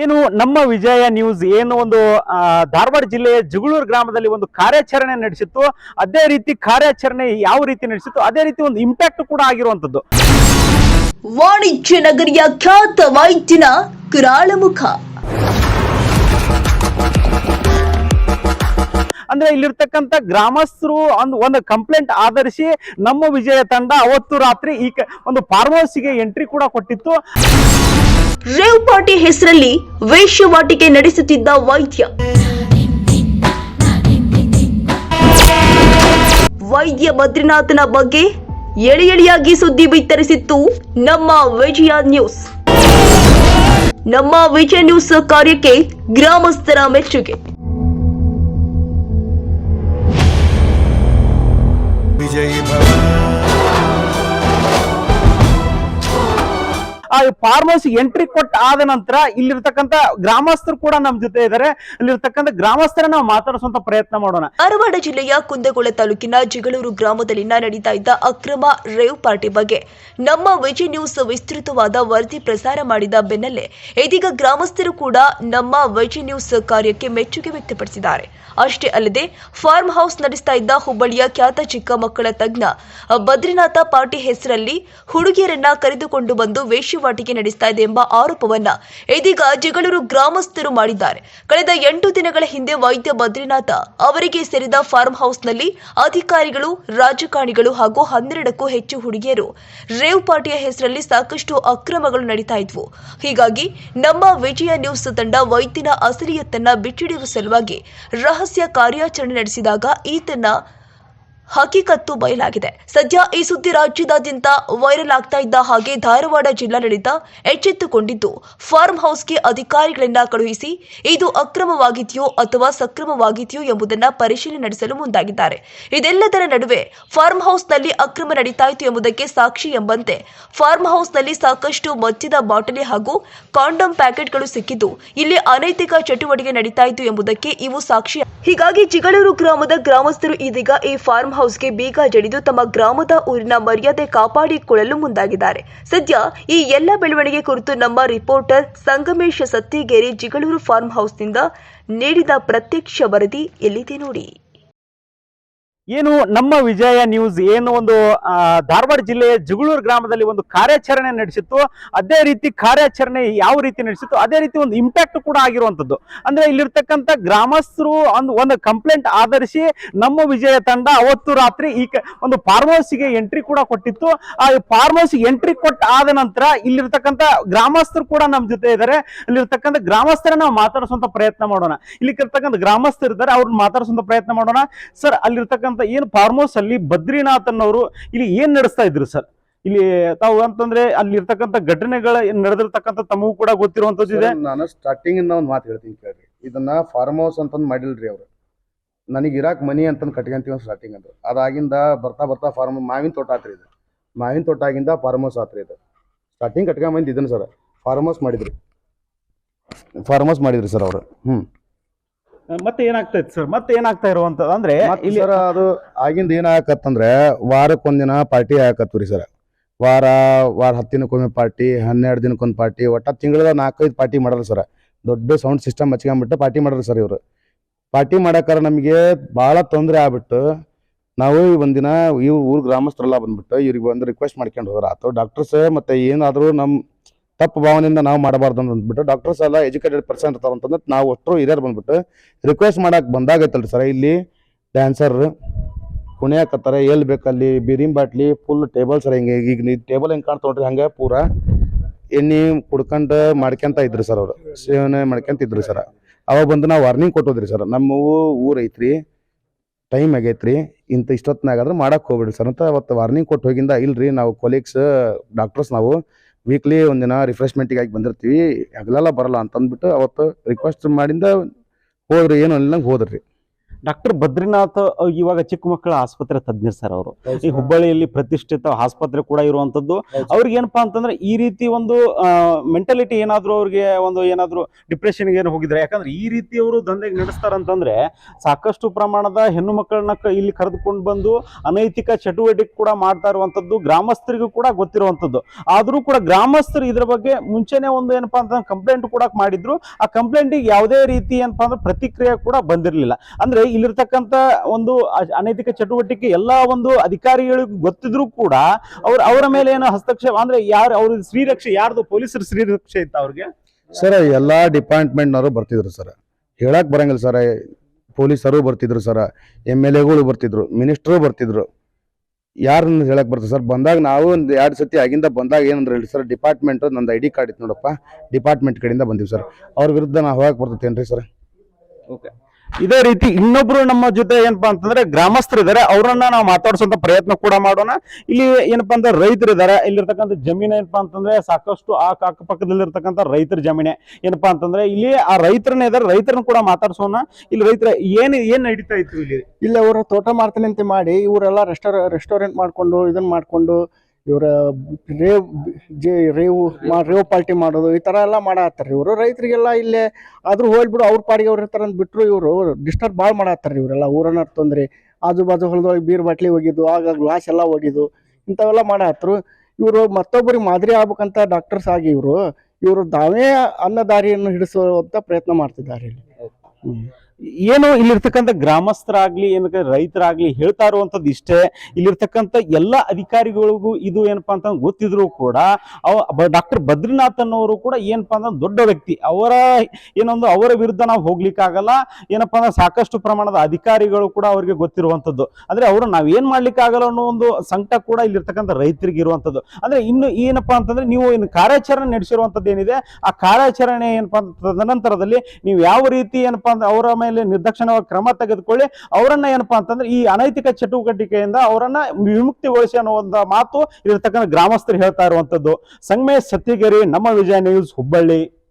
ಏನು ನಮ್ಮ ವಿಜಯ ನ್ಯೂಸ್ ಏನು ಒಂದು ಧಾರವಾಡ ಜಿಲ್ಲೆಯ ಜಗಳೂರು ಗ್ರಾಮದಲ್ಲಿ ಒಂದು ಕಾರ್ಯಾಚರಣೆ ನಡೆಸಿತ್ತು. ಅದೇ ರೀತಿ ಕಾರ್ಯಾಚರಣೆ ಯಾವ ರೀತಿ ನಡೆಸಿತ್ತು ಅದೇ ರೀತಿ ಒಂದು ಇಂಪ್ಯಾಕ್ಟ್ ಕೂಡ ಆಗಿರುವಂತದ್ದು ವಾಣಿಜ್ಯ ನಗರಿಯ ಖ್ಯಾತ ವೈದ್ಯನ ಕರಾಳ ಮುಖ ಅಂದ್ರೆ ಇಲ್ಲಿರ್ತಕ್ಕಂಥ ಗ್ರಾಮಸ್ಥರು ಒಂದು ಒಂದು ಕಂಪ್ಲೇಂಟ್ ಆಧರಿಸಿ ನಮ್ಮ ವಿಜಯ ತಂಡ ಅವತ್ತು ರಾತ್ರಿ ಈ ಒಂದು ಫಾರ್ಮ್ ಹೌಸ್ಗೆ ಎಂಟ್ರಿ ಕೂಡ ಕೊಟ್ಟಿತ್ತು. ರೇವ್ ಪಾರ್ಟಿ ಹೆಸರಲ್ಲಿ ವೇಶ್ಯವಾಟಿಕೆ ನಡೆಸುತ್ತಿದ್ದ ವೈದ್ಯ. ವೈದ್ಯ ಬದ್ರಿನಾಥನ ಬಗ್ಗೆ ಎಳಿ ಎಳಿಯಾಗಿ ಸುದ್ದಿ ಬಿತ್ತರಿಸಿತ್ತು ನಮ್ಮ ವಿಜಯ ನ್ಯೂಸ್. ನಮ್ಮ ವಿಜಯ ನ್ಯೂಸ್ ಕಾರ್ಯಕ್ಕೆ ಗ್ರಾಮಸ್ಥರ ಮೆಚ್ಚುಗೆ. ವಿಜಯೀ ಭವ ಫಾರ್ಮ್ ಹೌಸ್ ಎಂಟ್ರಿ ಕೊಟ್ಟ ಆದ ನಂತರ ಇಲ್ಲಿರ್ತಕ್ಕಂಥ ಗ್ರಾಮಸ್ಥರು ಕೂಡ ನಮ್ಮ ಜೊತೆ ಇದ್ದಾರೆ ಅಲ್ಲಿರ್ತಕ್ಕಂತ ಗ್ರಾಮಸ್ಥರ ನಾವು ಮಾತಾಡಿಸುವಂತ ಪ್ರಯತ್ನ ಮಾಡೋಣ. ಧಾರವಾಡ ಜಿಲ್ಲೆಯ ಕುಂದಗೋಳ ತಾಲೂಕಿನ ಜಿಗಳೂರು ಗ್ರಾಮದಲ್ಲಿ ನಡೀತಾ ಇದ್ದ ಅಕ್ರಮ ರೇವ್ ಪಾರ್ಟಿ ಬಗ್ಗೆ ನಮ್ಮ ವಿಜಿ ನ್ಯೂಸ್ ವಿಸ್ತೃತವಾದ ವರದಿ ಪ್ರಸಾರ ಮಾಡಿದ ಬೆನ್ನಲ್ಲೇ ಇದೀಗ ಗ್ರಾಮಸ್ಥರು ಕೂಡ ನಮ್ಮ ವಿಜಿ ನ್ಯೂಸ್ ಕಾರ್ಯಕ್ಕೆ ಮೆಚ್ಚುಗೆ ವ್ಯಕ್ತಪಡಿಸಿದ್ದಾರೆ. ಅಷ್ಟೇ ಅಲ್ಲದೆ ಫಾರ್ಮ್ ಹೌಸ್ ನಡೆಸ್ತಾ ಇದ್ದ ಹುಬ್ಬಳ್ಳಿಯ ಖ್ಯಾತ ಚಿಕ್ಕ ಮಕ್ಕಳ ತಜ್ಞ ಬದ್ರಿನಾಥ ಪಾರ್ಟಿ ಹೆಸರಲ್ಲಿ ಹುಡುಗಿಯರನ್ನ ಕರೆದುಕೊಂಡು ಬಂದು ವೇಶ್ಯವಾಟಿಕೆ ನಡೆಸ್ತಾ ಇದೆ ಎಂಬ ಆರೋಪವನ್ನ ಇದೀಗ ಜಗಳೂರು ಗ್ರಾಮಸ್ಥರು ಮಾಡಿದ್ದಾರೆ. ಕಳೆದ ಎಂಟು ದಿನಗಳ ಹಿಂದೆ ವೈದ್ಯ ಬದ್ರಿನಾಥ ಅವರಿಗೆ ಸೇರಿದ ಫಾರ್ಮ್ ಹೌಸ್ನಲ್ಲಿ ಅಧಿಕಾರಿಗಳು, ರಾಜಕಾರಣಿಗಳು ಹಾಗೂ ಹನ್ನೆರಡಕ್ಕೂ ಹೆಚ್ಚು ಹುಡುಗಿಯರು ರೇವ್ ಪಾರ್ಟಿಯ ಹೆಸರಲ್ಲಿ ಸಾಕಷ್ಟು ಅಕ್ರಮಗಳು ನಡೀತಾ ಇದ್ವು. ಹೀಗಾಗಿ ನಮ್ಮ ವಿಜಯ ನ್ಯೂಸ್ ತಂಡ ವೈದ್ಯನ ಅಸಲಿಯತ್ತನ್ನ ಬಿಚ್ಚಿಡುವ ಸಲುವಾಗಿ ರಹಸ್ಯ ಕಾರ್ಯಾಚರಣೆ ನಡೆಸಿದಾಗ ಈತನ ಹಕೀಕತ್ತು ಬಯಲಾಗಿದೆ. ಸದ್ಯ ಈ ಸುದ್ದಿ ರಾಜ್ಯದಾದ್ಯಂತ ವೈರಲ್ ಆಗ್ತಾ ಇದ್ದ ಹಾಗೆ ಧಾರವಾಡ ಜಿಲ್ಲಾಡಳಿತ ಎಚ್ಚೆತ್ತುಕೊಂಡಿದ್ದು, ಫಾರ್ಮ್ ಹೌಸ್ಗೆ ಅಧಿಕಾರಿಗಳನ್ನ ಕಳುಹಿಸಿ ಇದು ಅಕ್ರಮವಾಗಿದೆಯೋ ಅಥವಾ ಸಕ್ರಮವಾಗಿದೆಯೋ ಎಂಬುದನ್ನ ಪರಿಶೀಲನೆ ನಡೆಸಲು ಮುಂದಾಗಿದ್ದಾರೆ. ಇದೆಲ್ಲದರ ನಡುವೆ ಫಾರ್ಮ್ ಹೌಸ್ನಲ್ಲಿ ಅಕ್ರಮ ನಡೀತಾ ಇತ್ತು ಎಂಬುದಕ್ಕೆ ಸಾಕ್ಷಿ ಎಂಬಂತೆ ಫಾರ್ಮ್ ಹೌಸ್ನಲ್ಲಿ ಸಾಕಷ್ಟು ಮದ್ಯದ ಬಾಟಲಿ ಹಾಗೂ ಕಾಂಡೋಮ್ ಪ್ಯಾಕೆಟ್ಗಳು ಸಿಕ್ಕಿದ್ದು, ಇಲ್ಲಿ ಅನೈತಿಕ ಚಟುವಟಿಕೆ ನಡೀತಾ ಇತ್ತು ಎಂಬುದಕ್ಕೆ ಇವು ಸಾಕ್ಷಿ. ಹೀಗಾಗಿ ಜಿಗಳೂರು ಗ್ರಾಮದ ಗ್ರಾಮಸ್ಥರು ಇದೀಗ ಈ ಫಾರ್ಮ್ ಹೌಸ್ಗೆ ಬೀಗ ಜಡಿದು ತಮ್ಮ ಗ್ರಾಮದ ಊರಿನ ಮರ್ಯಾದೆ ಕಾಪಾಡಿಕೊಳ್ಳಲು ಮುಂದಾಗಿದ್ದಾರೆ. ಸದ್ಯ ಈ ಎಲ್ಲ ಬೆಳವಣಿಗೆ ಕುರಿತು ನಮ್ಮ ರಿಪೋರ್ಟರ್ ಸಂಗಮೇಶ ಸತ್ತಿಗೇರಿ ಜಿಗಳೂರು ಫಾರ್ಮ್ ಹೌಸ್ನಿಂದ ನೀಡಿದ ಪ್ರತ್ಯಕ್ಷ ವರದಿ ಎಲ್ಲಿದೆ ನೋಡಿ. ಏನು ನಮ್ಮ ವಿಜಯ ನ್ಯೂಸ್ ಏನು ಒಂದು ಧಾರವಾಡ ಜಿಲ್ಲೆಯ ಜುಗಳೂರು ಗ್ರಾಮದಲ್ಲಿ ಒಂದು ಕಾರ್ಯಾಚರಣೆ ನಡೆಸಿತ್ತು. ಅದೇ ರೀತಿ ಕಾರ್ಯಾಚರಣೆ ಯಾವ ರೀತಿ ನಡೆಸಿತ್ತು? ಅದೇ ರೀತಿ ಒಂದು ಇಂಪ್ಯಾಕ್ಟ್ ಕೂಡ ಆಗಿರುವಂತದ್ದು ಅಂದ್ರೆ ಇಲ್ಲಿರ್ತಕ್ಕಂಥ ಗ್ರಾಮಸ್ಥರು ಒಂದು ಒಂದು ಕಂಪ್ಲೇಂಟ್ ಆಧರಿಸಿ ನಮ್ಮ ವಿಜಯ ತಂಡ ಅವತ್ತು ರಾತ್ರಿ ಈ ಒಂದು ಫಾರ್ಮ್ ಎಂಟ್ರಿ ಕೂಡ ಕೊಟ್ಟಿತ್ತು. ಆ ಫಾರ್ಮ್ ಎಂಟ್ರಿ ಕೊಟ್ಟ ಆದ ನಂತರ ಇಲ್ಲಿರ್ತಕ್ಕಂಥ ಗ್ರಾಮಸ್ಥರು ಕೂಡ ನಮ್ಮ ಜೊತೆ ಇದ್ದಾರೆ. ಅಲ್ಲಿರ್ತಕ್ಕಂಥ ಗ್ರಾಮಸ್ಥರ ನಾವು ಮಾತಾಡಿಸುವಂತ ಪ್ರಯತ್ನ ಮಾಡೋಣ. ಇಲ್ಲಿ ಇರ್ತಕ್ಕಂಥ ಗ್ರಾಮಸ್ಥರು ಇದ್ದಾರೆ ಅವ್ರನ್ನ ಮಾತಾಡಿಸುವಂತ ಪ್ರಯತ್ನ ಮಾಡೋಣ. ಸರ್, ಅಲ್ಲಿರ್ತಕ್ಕಂಥ ಏನು ಫಾರ್ಮ್ ಹೌಸ್ ಅಲ್ಲಿ ಬದ್ರಿನಾಥ್ ಅನ್ನೋರು ಇಲ್ಲಿ ಏನ್ ನಡೆಸ್ತಾ ಇದ್ರು ಸರ್? ಇಲ್ಲಿ ತಾವು ಅಂತಂದ್ರೆ ಅಲ್ಲಿರ್ತಕ್ಕಂಥ ಘಟನೆಗಳ ಏನ್ ನಡೆದಿರ್ತಕ್ಕಂಥ ತಮಗೂ ಕೂಡ ಗೊತ್ತಿರುವಂತದ್ದು ಇದೆ. ನಾನು ಸ್ಟಾರ್ಟಿಂಗ್ ಒಂದು ಮಾತು ಹೇಳ್ತೀನಿ ಕೇಳ್ರಿ. ಇದನ್ನ ಫಾರ್ಮ್ ಹೌಸ್ ಅಂತಂದು ಮಾಡಿಲ್ರಿ ಅವರು. ನನಗೆ ಇರಾಕ್ ಮನಿ ಅಂತಂದು ಕಟ್ಕೊಂತೀವಿ ಸ್ಟಾರ್ಟಿಂಗ್ ಅಂತ ಅದಾಗಿಂದ ಬರ್ತಾ ಬರ್ತಾ ಫಾರ್ಮ್ ಮಾವಿನ ತೋಟ ಆತ್ರಿ ಇದು. ಮಾವಿನ ತೋಟ ಆಗಿಂದ ಫಾರ್ಮ್ ಹೌಸ್ ಆತ್ರಿ ಇದು. ಸ್ಟಾರ್ಟಿಂಗ್ ಕಟ್ಕೊಂಬಂದು ಇದನ್ನ ಸರ್. ಫಾರ್ಮ್ ಹೌಸ್ ಮಾಡಿದ್ರಿ. ಫಾರ್ಮ್ ಹೌಸ್ ಮಾಡಿದ್ರಿ ಸರ್ ಅವರು. ಹ್ಮ್. ಮತ್ತೆ ಏನಾಗ್ತಾ ಇತ್ತು ಸರ್? ಮತ್ತೆ ಏನಾಗ್ತಾ ಇರುವಂತದ್ದು? ಅಂದ್ರೆ ಇಲ್ಲಿ ಸರ್ ಅದು ಆಗಿಂದ ಏನ್ ವಾರಕ್ಕೊಂದಿನ ಪಾರ್ಟಿ ಹಾಕತ್ವ್ರಿ ಸರ್. ವಾರ ವಾರ ಹತ್ತು ದಿನಕ್ಕೊಮ್ಮೆ ಪಾರ್ಟಿ ಹನ್ನೆರಡು ದಿನಕ್ಕೊಂದು ಪಾರ್ಟಿ ಒಟ್ಟ ತಿಂಗಳ ನಾಲ್ಕೈದು ಪಾರ್ಟಿ ಮಾಡಲ್ಲ ಸರ್. ದೊಡ್ಡ ಸೌಂಡ್ ಸಿಸ್ಟಮ್ ಹಚ್ಕೊಂಡ್ಬಿಟ್ಟು ಪಾರ್ಟಿ ಮಾಡ್ರಿ ಸರ್ ಇವರು. ಪಾರ್ಟಿ ಮಾಡಕ್ಕಾರ ನಮಗೆ ಭಾಳ ತೊಂದರೆ ಆಗ್ಬಿಟ್ಟು ನಾವು ಈ ಒಂದಿನ ಈ ಊರು ಗ್ರಾಮಸ್ಥರೆಲ್ಲ ಬಂದ್ಬಿಟ್ಟು ಇವ್ರಿಗೆ ಒಂದು ರಿಕ್ವೆಸ್ಟ್ ಮಾಡ್ಕೊಂಡು ಹೋದ್ರೆ. ಆತು ಡಾಕ್ಟರ್ಸ್ ಮತ್ತೆ ಏನಾದರೂ ನಮ್ಮ ತಪ್ಪು ಭಾವನೆಯಿಂದ ನಾವು ಮಾಡಬಾರ್ದು ಅಂತ ಅಂದ್ಬಿಟ್ಟು ಡಾಕ್ಟರ್ಸ್ ಎಲ್ಲ ಎಜುಕೇಟೆಡ್ ಪರ್ಸನ್ ಇರ್ತಾರ ಅಂತಂದ್ರೆ ನಾವು ಅಷ್ಟು ಹಿರಿಯರು ಬಂದ್ಬಿಟ್ಟು ರಿಕ್ವೆಸ್ಟ್ ಮಾಡಕ್ ಬಂದಾಗೈತಲ್ರಿ ಸರ್. ಇಲ್ಲಿ ಡ್ಯಾನ್ಸರ್ ಕುಣಿಯಾಕತ್ತಾರೆ ಎಲ್ಲಿ ಬೇಕಲ್ಲಿ, ಬೀರಿನ್ ಬಾಟ್ಲಿ ಫುಲ್ ಟೇಬಲ್ ಸರ್ ಹಿಂಗೆ. ಈಗ ನೀವು ಟೇಬಲ್ ಹೆಂಗೆ ಕಾಣ್ತೊಂಡ್ರಿ ಹಂಗೆ ಪೂರ ಎಣ್ಣೆ ಕುಡ್ಕೊಂಡು ಮಾಡ್ಕೊಂತ ಇದ್ರಿ ಸರ್ ಅವರು. ಸೇವನೆ ಮಾಡ್ಕೊಂತ ಇದ್ರಿ ಸರ್. ಅವಾಗ ಬಂದು ನಾವು ವಾರ್ನಿಂಗ್ ಕೊಟ್ಟೋದ್ರಿ ಸರ್. ನಮ್ಮ ಊರು ಐತ್ರಿ ಟೈಮ್ ಆಗೈತ್ರಿ, ಇಂಥ ಇಷ್ಟೊತ್ತಿನಾಗಾದ್ರೆ ಮಾಡಕ್ ಹೋಗ್ಬಿಡ್ರಿ ಸರ್ ಅಂತ ಅವತ್ತು ವಾರ್ನಿಂಗ್ ಕೊಟ್ಟು ಹೋಗಿಂದ ಇಲ್ರಿ, ನಾವು ಕೊಲೀಗ್ಸ್ ಡಾಕ್ಟರ್ಸ್ ನಾವು ವೀಕ್ಲಿ ಒಂದಿನ ರಿಫ್ರೆಶ್ಮೆಂಟಿಗೆ ಆಗಿ ಬಂದಿರ್ತೀವಿ ಹಗಲೆಲ್ಲ ಬರಲ್ಲ ಅಂತಂದ್ಬಿಟ್ಟು ಅವತ್ತು ರಿಕ್ವೆಸ್ಟ್ ಮಾಡಿಂದ ಹೋದ್ರಿ, ಏನು ಅನ್ನಂಗೆ ಹೋದ್ರಿ. ಡಾಕ್ಟರ್ ಬದ್ರಿನಾಥ್ ಇವಾಗ ಚಿಕ್ಕ ಮಕ್ಕಳ ಆಸ್ಪತ್ರೆ ತಜ್ಞರು ಸರ್ ಅವರು. ಈ ಹುಬ್ಬಳ್ಳಿಯಲ್ಲಿ ಪ್ರತಿಷ್ಠಿತ ಆಸ್ಪತ್ರೆ ಕೂಡ ಇರುವಂತದ್ದು ಅವ್ರಿಗೆ ಏನಪ್ಪಾ ಅಂತಂದ್ರೆ ಈ ರೀತಿ ಒಂದು ಮೆಂಟಾಲಿಟಿ ಏನಾದ್ರು ಅವ್ರಿಗೆ ಒಂದು ಏನಾದ್ರು ಡಿಪ್ರೆಷನ್ ಏನು ಹೋಗಿದ್ರೆ ಯಾಕಂದ್ರೆ ಈ ರೀತಿ ಅವರು ದಂಧೆಗೆ ನಡೆಸ್ತಾರಂತಂದ್ರೆ ಸಾಕಷ್ಟು ಪ್ರಮಾಣದ ಹೆಣ್ಣು ಮಕ್ಕಳನ್ನ ಇಲ್ಲಿ ಕರೆದುಕೊಂಡು ಬಂದು ಅನೈತಿಕ ಚಟುವಟಿಕೆ ಕೂಡ ಮಾಡ್ತಾ ಇರುವಂತದ್ದು ಗ್ರಾಮಸ್ಥರಿಗೂ ಕೂಡ ಗೊತ್ತಿರುವಂತದ್ದು ಆದ್ರೂ ಕೂಡ ಗ್ರಾಮಸ್ಥರು ಇದ್ರ ಬಗ್ಗೆ ಮುಂಚೆನೆ ಒಂದು ಏನಪ್ಪಾ ಅಂತಂದ್ರೆ ಕಂಪ್ಲೇಂಟ್ ಕೂಡ ಮಾಡಿದ್ರು. ಆ ಕಂಪ್ಲೇಂಟಿಗೆ ಯಾವುದೇ ರೀತಿ ಏನಪ್ಪಾ ಅಂದ್ರೆ ಪ್ರತಿಕ್ರಿಯೆ ಕೂಡ ಬಂದಿರಲಿಲ್ಲ. ಅಂದ್ರೆ ಇಲ್ಲಿರ್ತಕ್ಕಂಥ ಒಂದು ಅನೈತಿಕ ಚಟುವಟಿಕೆ ಎಲ್ಲಾ ಒಂದು ಅಧಿಕಾರಿಗಳಿಗೂ ಗೊತ್ತಿದ್ರು ಕೂಡ ಅವ್ರ ಅವರ ಮೇಲೆ ಏನೋ ಹಸ್ತಕ್ಷೇಪ ಅಂದ್ರೆ ಯಾರು ಅವ್ರ ಶ್ರೀರಕ್ಷೆ ಯಾರ್ದು ಪೊಲೀಸರ ಶ್ರೀರಕ್ಷೆ ಇತ್ತ ಅವ್ರಿಗೆ? ಸರ್ ಎಲ್ಲಾ ಡಿಪಾರ್ಟ್ಮೆಂಟ್ನವರು ಬರ್ತಿದ್ರು ಸರ್. ಹೇಳಕ್ ಬರಂಗಿಲ್ಲ ಸರ್ ಪೊಲೀಸರು ಬರ್ತಿದ್ರು ಸರ್ ಎಂ ಎಲ್ ಎಗಳು ಬರ್ತಿದ್ರು ಮಿನಿಸ್ಟ್ರು ಬರ್ತಿದ್ರು. ಯಾರನ್ನ ಹೇಳಕ್ ಬರ್ತದೆ ಸರ್ ಬಂದಾಗ ನಾವು ಒಂದು ಎರಡು ಸತಿ ಆಗಿಂದ ಬಂದಾಗ ಏನಂದ್ರೆ ಹೇಳಿ ಸರ್ ಡಿಪಾರ್ಟ್ಮೆಂಟ್ ನಂದು ಐ ಡಿ ಕಾರ್ಡ್ ಇತ್ತು ನೋಡಪ್ಪ ಡಿಪಾರ್ಟ್ಮೆಂಟ್ ಕಡೆಯಿಂದ ಬಂದೀವಿ ಸರ್. ಅವ್ರ ವಿರುದ್ಧ ನಾವು ಹೋಗಕ್ ರೀ ಸರ್? ಇದೇ ರೀತಿ ಇನ್ನೊಬ್ರು ನಮ್ಮ ಜೊತೆ ಏನಪ್ಪಾ ಅಂತಂದ್ರೆ ಗ್ರಾಮಸ್ಥರು ಇದಾರೆ, ಅವರನ್ನ ನಾವು ಮಾತಾಡಿಸುವಂತ ಪ್ರಯತ್ನ ಕೂಡ ಮಾಡೋಣ. ಇಲ್ಲಿ ಏನಪ್ಪಾ ಅಂದ್ರೆ ರೈತರಿದ್ದಾರೆ ಇಲ್ಲಿರ್ತಕ್ಕಂಥ ಜಮೀನು ಏನಪ್ಪಾ ಅಂತಂದ್ರೆ ಸಾಕಷ್ಟು ಆ ಅಕ್ಕಪಕ್ಕದಲ್ಲಿರ್ತಕ್ಕಂಥ ರೈತರ ಜಮೀನೆ. ಏನಪ್ಪಾ ಅಂತಂದ್ರೆ ಇಲ್ಲಿ ಆ ರೈತರನ್ನ ಇದಾರೆ ರೈತರನ್ನ ಕೂಡ ಮಾತಾಡ್ಸೋಣ. ಇಲ್ಲಿ ರೈತರ ಏನ್ ಏನ್ ನಡೀತಾ ಇತ್ತು ಇಲ್ಲಿ? ಇಲ್ಲಿ ಅವರು ತೋಟ ಮಾಡ್ತಾನೆ ಅಂತ ಮಾಡಿ, ಇವರೆಲ್ಲ ರೆಸ್ಟೋರ ರೆಸ್ಟೋರೆಂಟ್ ಮಾಡ್ಕೊಂಡು ಇದನ್ನ ಮಾಡ್ಕೊಂಡು ಇವರ ರೇವ್ ಜೆ, ರೇವು ಮಾ, ರೇವ್ ಪಾರ್ಟಿ ಮಾಡೋದು, ಈ ಥರ ಎಲ್ಲ ಮಾಡತ್ತಾರ ಇವರು. ರೈತರಿಗೆಲ್ಲ ಇಲ್ಲೇ ಆದರೂ ಹೋಗ್ಬಿಡು, ಅವ್ರ ಪಾಡಿಗೆ ಅವ್ರ ಇರ್ತಾರೆ ಅಂತ ಬಿಟ್ಟರು ಇವರು ಡಿಸ್ಟರ್ಬ್ ಭಾಳ ಮಾಡತ್ತಾರ ಇವರೆಲ್ಲ. ಊರನ್ನ ತೊಂದರೆ ಆಜು ಬಾಜು ಹೊಲದೊಳಗೆ ಬೀರ್ ಬಾಟ್ಲಿ ಹೋಗಿದ್ದು, ಆಗ ಗ್ಲಾಸ್ ಎಲ್ಲ ಹೋಗಿದ್ದು, ಇಂಥವೆಲ್ಲ ಮಾಡತ್ತರು. ಇವರು ಮತ್ತೊಬ್ಬರಿಗೆ ಮಾದರಿ ಆಗ್ಬೇಕಂತ ಡಾಕ್ಟರ್ಸ್ ಆಗಿ ಇವರು ಇವರು ತಾವೇ ಅನ್ನದಾರಿಯನ್ನು ಹಿಡಿಸುವಂಥ ಪ್ರಯತ್ನ ಮಾಡ್ತಿದ್ದಾರೆ ಇಲ್ಲಿ. ಏನು ಇಲ್ಲಿರ್ತಕ್ಕಂಥ ಗ್ರಾಮಸ್ಥರಾಗ್ಲಿ, ಏನಕ್ಕೆ ರೈತರಾಗ್ಲಿ ಹೇಳ್ತಾ ಇರುವಂಥದ್ದು ಇಷ್ಟೇ. ಇಲ್ಲಿರ್ತಕ್ಕಂಥ ಎಲ್ಲ ಅಧಿಕಾರಿಗಳಿಗೂ ಇದು ಏನಪ್ಪಾ ಅಂತ ಗೊತ್ತಿದ್ರು ಕೂಡ, ಅವ ಡಾಕ್ಟರ್ ಬದ್ರಿನಾಥ್ ಅನ್ನೋರು ಕೂಡ ಏನಪ್ಪ ಅಂದ್ರೆ ದೊಡ್ಡ ವ್ಯಕ್ತಿ. ಅವರ ಏನೊಂದು ಅವರ ವಿರುದ್ಧ ನಾವು ಹೋಗ್ಲಿಕ್ಕಾಗಲ್ಲ. ಏನಪ್ಪ ಅಂದ್ರೆ ಸಾಕಷ್ಟು ಪ್ರಮಾಣದ ಅಧಿಕಾರಿಗಳು ಕೂಡ ಅವ್ರಿಗೆ ಗೊತ್ತಿರುವಂಥದ್ದು. ಅಂದ್ರೆ ಅವರು ನಾವು ಏನ್ ಮಾಡ್ಲಿಕ್ಕೆ ಆಗಲ್ಲ ಅನ್ನೋ ಒಂದು ಸಂಕಟ ಕೂಡ ಇಲ್ಲಿರ್ತಕ್ಕಂಥ ರೈತರಿಗೆ ಇರುವಂಥದ್ದು. ಅಂದ್ರೆ ಇನ್ನು ಏನಪ್ಪಾ ಅಂತಂದ್ರೆ ನೀವು ಏನು ಕಾರ್ಯಾಚರಣೆ ನಡೆಸಿರುವಂಥದ್ದು ಏನಿದೆ, ಆ ಕಾರ್ಯಾಚರಣೆ ಏನಪ್ಪಾ ಅಂತ ತದನಂತರದಲ್ಲಿ ನೀವು ಯಾವ ರೀತಿ ಏನಪ್ಪಾ ಅಂದ್ರೆ ಅವರ ಮೇಲೆ ನಿರ್ದಾಕ್ಷಿಣ್ಯವಾಗಿ ಕ್ರಮ ತೆಗೆದುಕೊಳ್ಳಿ. ಅವರನ್ನ ಏನಪ್ಪಾ ಅಂತಂದ್ರೆ ಈ ಅನೈತಿಕ ಚಟುವಟಿಕೆಯಿಂದ ಅವರನ್ನ ವಿಮುಕ್ತಿಗೊಳಿಸಿ ಅನ್ನೋ ಒಂದು ಮಾತು ಇಲ್ಲಿರ್ತಕ್ಕಂಥ ಗ್ರಾಮಸ್ಥರು ಹೇಳ್ತಾ ಇರುವಂತದ್ದು ಸಂಗಮೇಶ್ ಸತ್ತಿಗೆರಿ, ನಮ್ಮ ವಿಜಯ ನ್ಯೂಸ್ ಹುಬ್ಬಳ್ಳಿ.